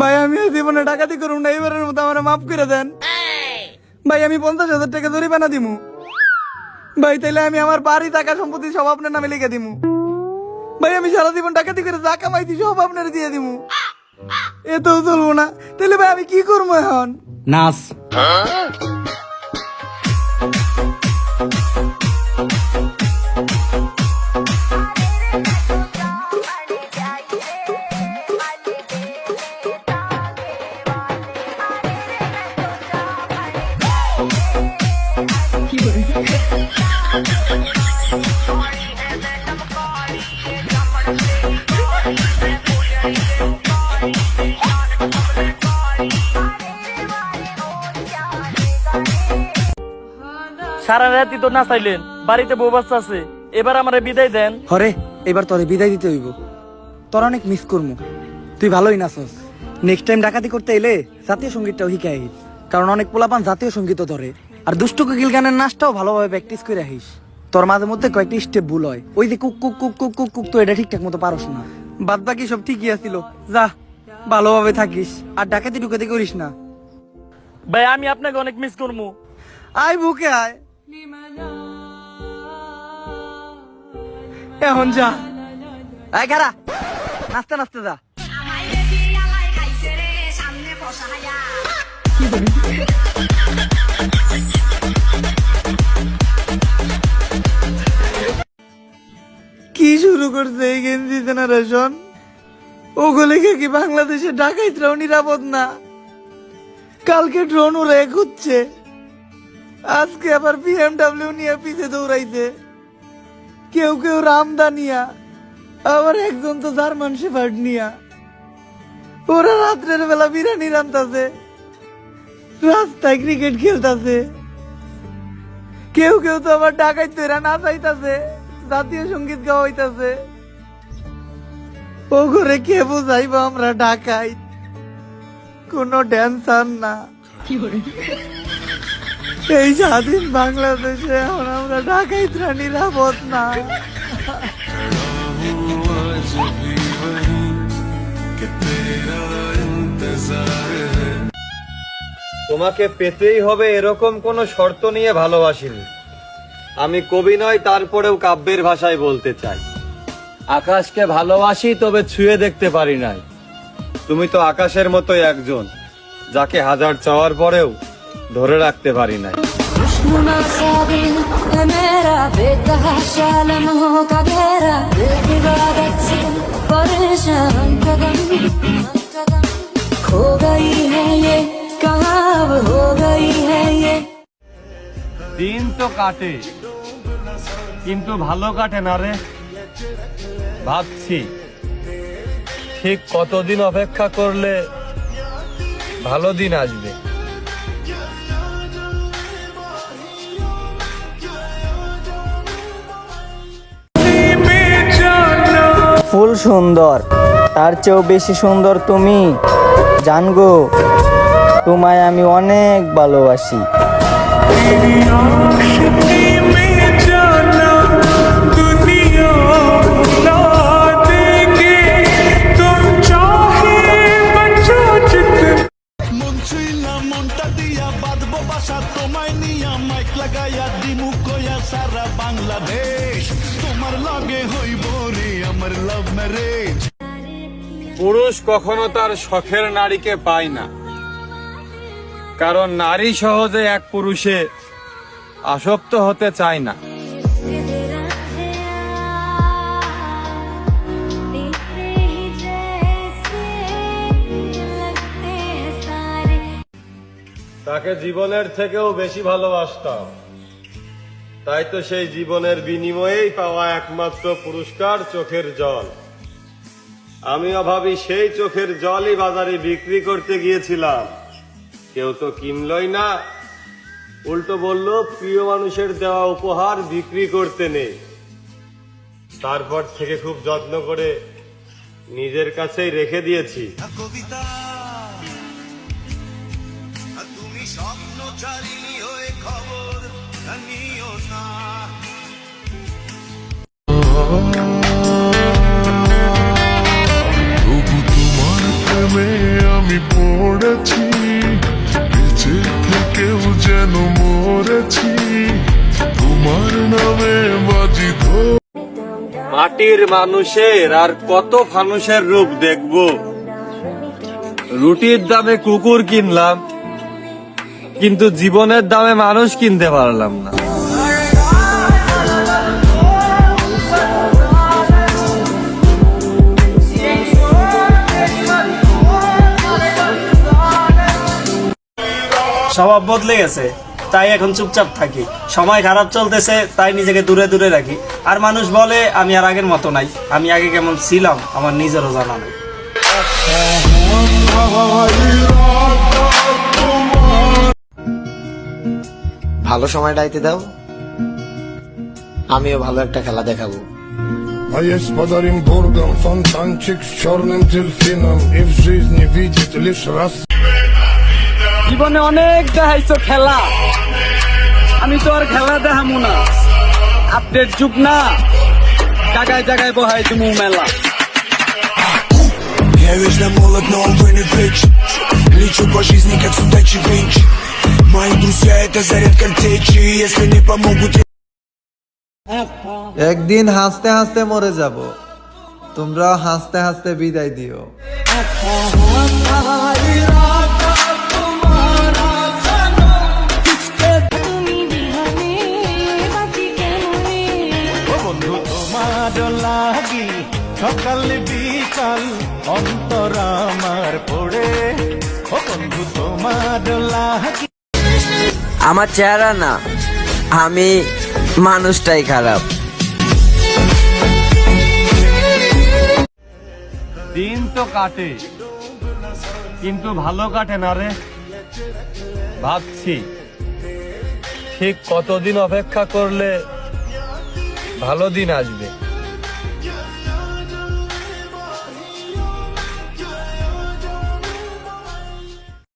ভাই আমি জীবনে ডাকাতি করুন না, এবারের মতো আমার মাফ করে দেন। ভাই, আমি পঞ্চাশ হাজার টাকা জরিমানা দিমু। ভাই, তাইলে আমি আমার বাড়ি, টাকা সম্পত্তি সব আপনার নামে লিখে দিমু। ভাই, আমি সারা জীবন ডাকাতি করে যা কামাইছি সব আপনার দিয়ে দিমু। তো চলবো না। তাহলে ভাই, আমি কি করব এখন? নাচ সারা রাতি তো নাচাইলেন বাড়িতে বউ বাচ্চা আছে এবার আমারে বিদায় দেন। হরে এবার তোরে বিদায় দিতে হইব। তোর অনেক মিস করমু। তুই ভালোই নাচস। নেক্সট টাইম ডাকাতি করতে এলে জাতীয় সঙ্গীতটাও শিখে আহিস। কারণ অনেক পোলাপান জাতীয় সংগীত ধরে। আর দুষ্টু কোকিল গানের নাচটাও ভালোভাবে প্র্যাকটিস করে আহিস। তোর মাঝে মধ্যে কয়েকটি স্টেপ ভুল হয়। ওই যে কুক কুক কুক কুক কুক কুক তো এটা ঠিকঠাক মতো পারস না। বাদ বাকি সব ঠিকই আছিল। যা ভালোভাবে থাকিস। আর ডাকাতি ডুকাতি করিস না। ভাই আমি আপনাকে অনেক মিস করব আয় বুকে আয়। এখন যা। খারা নাচতে নাচতে যা। কি শুরু করছে এই গেঞ্জি জেনারেশন ওগুলো কি বাংলাদেশে ডাকাইতরাও নিরাপদ না? কালকে ড্রোন উড়ে খুঁজছে আজকে আবার বিএমডাব্লিউ নিয়ে পিছে দৌড়াইছে। কেউ কেউ রামদা নিয়া আবার একজন তো জার্মান শেফার্ড নিয়া। ওরা রাত্রের বেলা বিরিয়ানি রান্তাছে রাস্তায় ক্রিকেট খেলতাছে। কেউ কেউ তো আবার ডাকাইতে এরা নাচাইতাছে, জাতীয় সংগীত গাওয়াইতাছে। ও ঘরে কে বুঝাইব আমরা ডাকাই কোনো ড্যান্সার না। এই স্বাধীন বাংলাদেশে এখন আমরা ডাকাইতরা নিরাপদ না। তোমাকে পেতেই হবে এরকম কোনো শর্ত নিয়ে ভালোবাসিনি। আমি কবি নয়, তারপরেও কাব্যের ভাষায় বলতে চাই। আকাশকে ভালোবাসি, তবে ছুঁয়ে দেখতে পারি নাই। তুমি তো আকাশের মতোই একজন, যাকে হাজার চাওয়ার পরেও ধরে রাখতে পারি নাই। দিন তো কাটে, কিন্তু ভালো কাটে না রে। ভাবছি, ঠিক কতদিন অপেক্ষা করলে ভালো দিন আসবে? সুন্দর। তার চেয়েও বেশি সুন্দর তুমি। জানগো তোমায় আমি অনেক ভালোবাসি। লাগাইয়া দিমু কয়া সারা বাংলাদেশ তোমার লগে হইব রে। পুরুষ কখনো তার শখের নারীকে পায় না। কারণ নারী সহজে এক পুরুষে আসক্ত হতে চায় না। তাকে জীবনের থেকেও বেশি ভালোবাসতাম। তাই তো সেই জীবনের বিনিময়েই পাওয়া একমাত্র পুরস্কার চোখের জল। আমি অভাবী সেই চোখের জলই বাজারে বিক্রি করতে গিয়েছিলাম। কেউ তো কিনলই না। উল্টো বলল, প্রিয় মানুষের দেওয়া উপহার বিক্রি করতে নেই তারপর থেকে খুব যত্ন করে নিজের কাছেই রেখে দিয়েছি। কবিতা তুমি হয়ে খবর পড়েছি নামে মাটির মানুষের আর কত ফানুষের রূপ দেখব? রুটির দামে কুকুর কিনলাম কিন্তু জীবনের দামে মানুষ কিনতে পারলাম না। স্বভাব বদলে গেছে, তাই এখন চুপচাপ থাকি। সময় খারাপ চলতেছে, তাই নিজেকে দূরে দূরে রাখি। আর মানুষ বলে, আমি আর আগের মতো নাই। আমি আগে কেমন ছিলাম, আমার নিজেরও জানা নেই। ভালো সময়টা দাও আমিও ভালো একটা খেলা দেখাবো А есть подарим бургам фонтанчик с черным дельфином И в жизни видит лишь раз জীবনে অনেক দেখাইছো খেলা আমি তো আর খেলা দেখামু না আপডেট যুগ না জায়গায় জায়গায় বহাই তুমি মেলা Я вечно молод, но увы бич Лечу по жизни, как судачий винч Мои друзья это заряд картечи Если не помогут, একদিন হাসতে হাসতে মরে যাব তোমরা হাসতে হাসতে বিদায় দিও তুমি বিহানে বাঁচি কেমনে বন্ধু তোমার লাগি সকাল বিকাল অন্তর আমার পড়ে ও বন্ধু তোমার লাগি আমার চেহারা না, আমি মানুষটাই খারাপ। দিন তো কাটে, কিন্তু ভালো কাটে না রে। ভাবছি, ঠিক কতদিন অপেক্ষা করলে ভালো দিন আসবে?